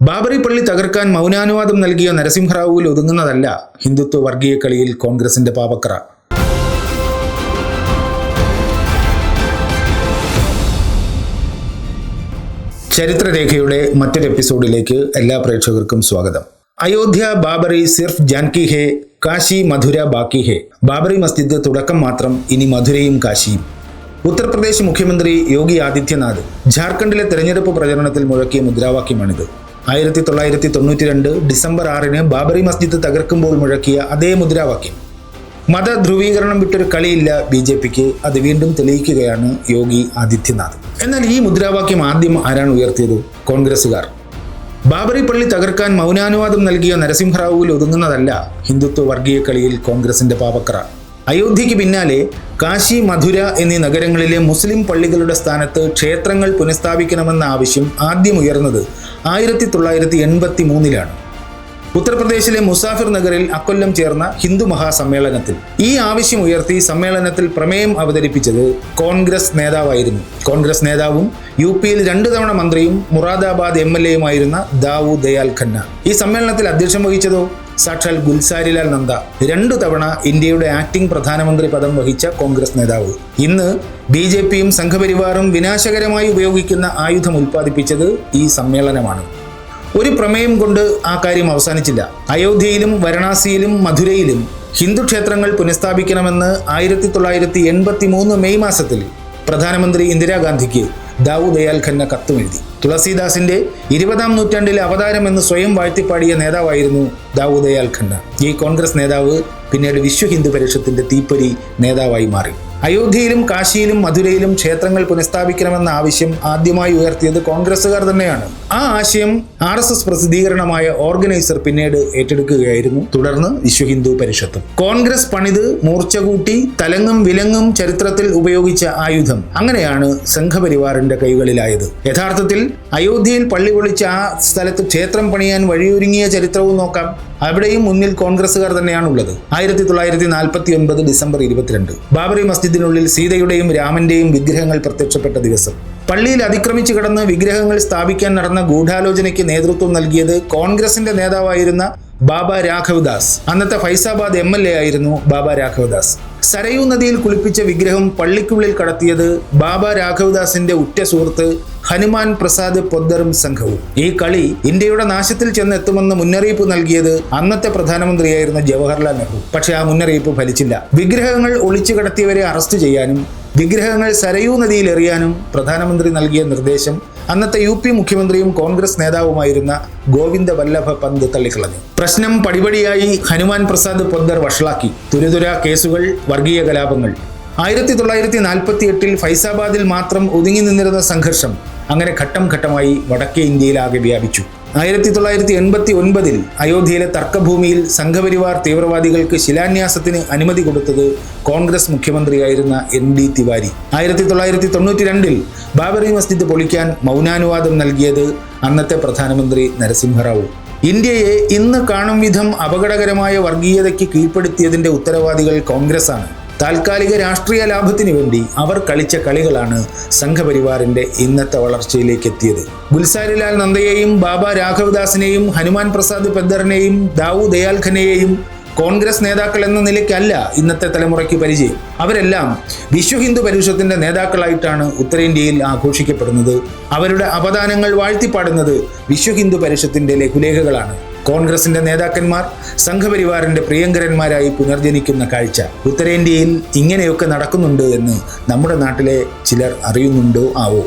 ബാബറി പള്ളി തകർക്കാൻ മൗനാനുവാദം നൽകിയ നരസിംഹറാവുവിൽ ഒതുങ്ങുന്നതല്ല ഹിന്ദുത്വ വർഗീയ കളിയിൽ കോൺഗ്രസിന്റെ പാപക്ര ചരിത്രരേഖയുടെ മറ്റൊരു എപ്പിസോഡിലേക്ക് എല്ലാ പ്രേക്ഷകർക്കും സ്വാഗതം. അയോധ്യ ബാബറി സിർഫ് ജാൻകി ഹേ കാശി മധുര ബാക്കി ഹേ. ബാബറി മസ്ജിദ് തുടക്കം മാത്രം ഇനി മധുരയും കാശിയും. ഉത്തർപ്രദേശ് മുഖ്യമന്ത്രി യോഗി ആദിത്യനാഥ് ജാർഖണ്ഡിലെ തെരഞ്ഞെടുപ്പ് പ്രചരണത്തിൽ മുഴക്കിയ മുദ്രാവാക്യമാണിത്. ആയിരത്തി തൊള്ളായിരത്തി തൊണ്ണൂറ്റി രണ്ട് ഡിസംബർ ആറിന് ബാബറി മസ്ജിദ് തകർക്കുമ്പോൾ മുഴക്കിയ അതേ മുദ്രാവാക്യം. മത ധ്രുവീകരണം വിട്ടൊരു കളിയില്ല ബി ജെ പിക്ക്. അത് വീണ്ടും തെളിയിക്കുകയാണ് യോഗി ആദിത്യനാഥ്. എന്നാൽ ഈ മുദ്രാവാക്യം ആദ്യം ആരാണ് ഉയർത്തിയത്? കോൺഗ്രസുകാർ ബാബറി പള്ളി തകർക്കാൻ മൗനാനുവാദം നൽകിയ നരസിംഹറാവുവിൽ ഒതുങ്ങുന്നതല്ല ഹിന്ദുത്വ വർഗീയ കളിയിൽ കോൺഗ്രസിന്റെ പാപക്ര അയോധ്യയ്ക്ക് പിന്നാലെ കാശി മധുര എന്നീ നഗരങ്ങളിലെ മുസ്ലിം പള്ളികളുടെ സ്ഥാനത്ത് ക്ഷേത്രങ്ങൾ പുനഃസ്ഥാപിക്കണമെന്ന ആവശ്യം ആദ്യം ഉയർന്നത് ആയിരത്തി തൊള്ളായിരത്തി എൺപത്തി മൂന്നിലാണ് ഉത്തർപ്രദേശിലെ മുസാഫിർ നഗറിൽ അക്കൊല്ലം ചേർന്ന ഹിന്ദു മഹാസമ്മേളനത്തിൽ ഈ ആവശ്യം ഉയർത്തി സമ്മേളനത്തിൽ പ്രമേയം അവതരിപ്പിച്ചത് കോൺഗ്രസ് നേതാവായിരുന്നു. കോൺഗ്രസ് നേതാവും യു പിയിൽ രണ്ടു തവണ മന്ത്രിയും മുറാദാബാദ് എം എൽ എയുമായിരുന്ന ദാവു ദയാൽ ഖന്ന. ഈ സമ്മേളനത്തിൽ അധ്യക്ഷം വഹിച്ചതോ? സാക്ഷാൽ ഗുൽസാരിലാൽ നന്ദ. രണ്ടു തവണ ഇന്ത്യയുടെ ആക്ടിംഗ് പ്രധാനമന്ത്രി പദം വഹിച്ച കോൺഗ്രസ് നേതാവ്. ഇന്ന് ബി ജെ പിയും സംഘപരിവാറും വിനാശകരമായി ഉപയോഗിക്കുന്ന ആയുധം ഉൽപ്പാദിപ്പിച്ചത് ഈ സമ്മേളനമാണ്. ഒരു പ്രമേയം കൊണ്ട് ആ കാര്യം അവസാനിച്ചില്ല. അയോധ്യയിലും വാരണാസിയിലും മധുരയിലും ഹിന്ദു ക്ഷേത്രങ്ങൾ പുനഃസ്ഥാപിക്കണമെന്ന് ആയിരത്തി തൊള്ളായിരത്തി എൺപത്തി മൂന്ന് മെയ് മാസത്തിൽ പ്രധാനമന്ത്രി ഇന്ദിരാഗാന്ധിക്ക് ദാവൂദ് ദയാൽ ഖന്ന കത്തും എഴുതി തുളസീദാസിന്റെ ഇരുപതാം നൂറ്റാണ്ടിലെ അവതാരം എന്ന് സ്വയം വാഴ്ത്തിപ്പാടിയ നേതാവായിരുന്നു ദാവൂദ് ദയാൽ ഖന്ന. ഈ കോൺഗ്രസ് നേതാവ് പിന്നീട് വിശ്വ ഹിന്ദു പരിഷത്തിന്റെ തീപ്പൊരി നേതാവായി മാറി. അയോധ്യയിലും കാശിയിലും മധുരയിലും ക്ഷേത്രങ്ങൾ പുനഃസ്ഥാപിക്കണമെന്ന ആവശ്യം ആദ്യമായി ഉയർത്തിയത് കോൺഗ്രസുകാർ തന്നെയാണ്. ആ ആശയം ആർ എസ് എസ് പ്രസിദ്ധീകരണമായ ഓർഗനൈസർ പിന്നീട് ഏറ്റെടുക്കുകയായിരുന്നു. തുടർന്ന് വിശ്വ ഹിന്ദു പരിഷത്തും. കോൺഗ്രസ് പണിത് മൂർച്ച കൂട്ടി തലങ്ങും വിലങ്ങും ചരിത്രത്തിൽ ഉപയോഗിച്ച ആയുധം. അങ്ങനെയാണ് സംഘപരിവാറിന്റെ കൈകളിലായത്. യഥാർത്ഥത്തിൽ അയോധ്യയിൽ പള്ളി പൊളിച്ച ആ സ്ഥലത്ത് ക്ഷേത്രം പണിയാൻ വഴിയൊരുങ്ങിയ ചരിത്രവും നോക്കാം. അവിടെയും മുന്നിൽ കോൺഗ്രസുകാർ തന്നെയാണുള്ളത്. ആയിരത്തി തൊള്ളായിരത്തി നാൽപ്പത്തി ഒൻപത് ഡിസംബർ ഇരുപത്തിരണ്ട്. ബാബറി മസ്ജിദിനുള്ളിൽ സീതയുടെയും രാമന്റെയും വിഗ്രഹങ്ങൾ പ്രത്യക്ഷപ്പെട്ട ദിവസം. പള്ളിയിൽ അതിക്രമിച്ചു കിടന്ന് വിഗ്രഹങ്ങൾ സ്ഥാപിക്കാൻ നടന്ന ഗൂഢാലോചനയ്ക്ക് നേതൃത്വം നൽകിയത് കോൺഗ്രസിന്റെ നേതാവായിരുന്ന ബാബ രാഘവദാസ്. അന്നത്തെ ഫൈസാബാദ് എ ആയിരുന്നു ബാബ രാഘവദാസ്. സരയൂ നദിയിൽ കുളിപ്പിച്ച വിഗ്രഹം പള്ളിക്കുള്ളിൽ കടത്തിയത് ബാബ രാഘവദാസിന്റെ ഉറ്റ സുഹൃത്ത് ഹനുമാൻ പ്രസാദ് പൊദ്ദറും സംഘവും. ഈ കളി ഇന്ത്യയുടെ നാശത്തിൽ ചെന്നെത്തുമെന്ന് മുന്നറിയിപ്പ് നൽകിയത് അന്നത്തെ പ്രധാനമന്ത്രിയായിരുന്ന ജവഹർലാൽ നെഹ്റു. പക്ഷേ ആ മുന്നറിയിപ്പ് ഫലിച്ചില്ല. വിഗ്രഹങ്ങൾ ഒളിച്ചു കടത്തിയവരെ അറസ്റ്റ് ചെയ്യാനും വിഗ്രഹങ്ങൾ സരയൂ നദിയിൽ എറിയാനും പ്രധാനമന്ത്രി നൽകിയ നിർദ്ദേശം അന്നത്തെ യു പി മുഖ്യമന്ത്രിയും കോൺഗ്രസ് നേതാവുമായിരുന്ന ഗോവിന്ദ വല്ലഭ പന്ത് തള്ളിക്കളഞ്ഞു. പ്രശ്നം പടിപടിയായി ഹനുമാൻ പ്രസാദ് പൊന്തർ വഷളാക്കി. തുരതുര കേസുകൾ വർഗീയ കലാപങ്ങൾ. ആയിരത്തി തൊള്ളായിരത്തി നാൽപ്പത്തി എട്ടിൽ ഫൈസാബാദിൽ മാത്രം ഒതുങ്ങി നിന്നിരുന്ന സംഘർഷം അങ്ങനെ ഘട്ടം ഘട്ടമായി വടക്കേ ഇന്ത്യയിലാകെ വ്യാപിച്ചു. ആയിരത്തി തൊള്ളായിരത്തി എൺപത്തി ഒൻപതിൽ അയോധ്യയിലെ തർക്കഭൂമിയിൽ സംഘപരിവാർ തീവ്രവാദികൾക്ക് ശിലാന്യാസത്തിന് അനുമതി കൊടുത്തത് കോൺഗ്രസ് മുഖ്യമന്ത്രിയായിരുന്ന എൻ ഡി തിവാരി. ആയിരത്തി തൊള്ളായിരത്തി തൊണ്ണൂറ്റി രണ്ടിൽ ബാബറി മസ്ജിദ് പൊളിക്കാൻ മൗനാനുവാദം നൽകിയത് അന്നത്തെ പ്രധാനമന്ത്രി നരസിംഹറാവു ഇന്ത്യയെ ഇന്ന് കാണും വിധം അപകടകരമായ വർഗീയതയ്ക്ക് കീഴ്പ്പെടുത്തിയതിന്റെ ഉത്തരവാദികൾ കോൺഗ്രസ്സാണ്. താൽക്കാലിക രാഷ്ട്രീയ ലാഭത്തിന് വേണ്ടി അവർ കളിച്ച കളികളാണ് സംഘപരിവാറിന്റെ ഇന്നത്തെ വളർച്ചയിലേക്ക് എത്തിയത്. ഗുൽസാരിലാൽ നന്ദയെയും ബാബ രാഘവദാസിനെയും ഹനുമാൻ പ്രസാദ് പെദ്ദറിനെയും ദാവു ദയാൽ ഖനയെയും കോൺഗ്രസ് നേതാക്കൾ എന്ന നിലയ്ക്കല്ല ഇന്നത്തെ തലമുറയ്ക്ക് പരിചയം. അവരെല്ലാം വിശ്വ ഹിന്ദു പരിഷത്തിന്റെ നേതാക്കളായിട്ടാണ് ഉത്തരേന്ത്യയിൽ ആഘോഷിക്കപ്പെടുന്നത്. അവരുടെ അപദാനങ്ങൾ വാഴ്ത്തിപ്പാടുന്നത് വിശ്വ ഹിന്ദു പരിഷത്തിന്റെ ലഘുലേഖകളാണ്. കോൺഗ്രസിന്റെ നേതാക്കന്മാർ സംഘപരിവാറിന്റെ പ്രിയങ്കരന്മാരായി പുനർജനിക്കുന്ന കാഴ്ച ഉത്തരേന്ത്യയിൽ ഇങ്ങനെയൊക്കെ നടക്കുന്നുണ്ട് എന്ന് നമ്മുടെ നാട്ടിലെ ചിലർ അറിയുന്നുണ്ടോ? ആവോ?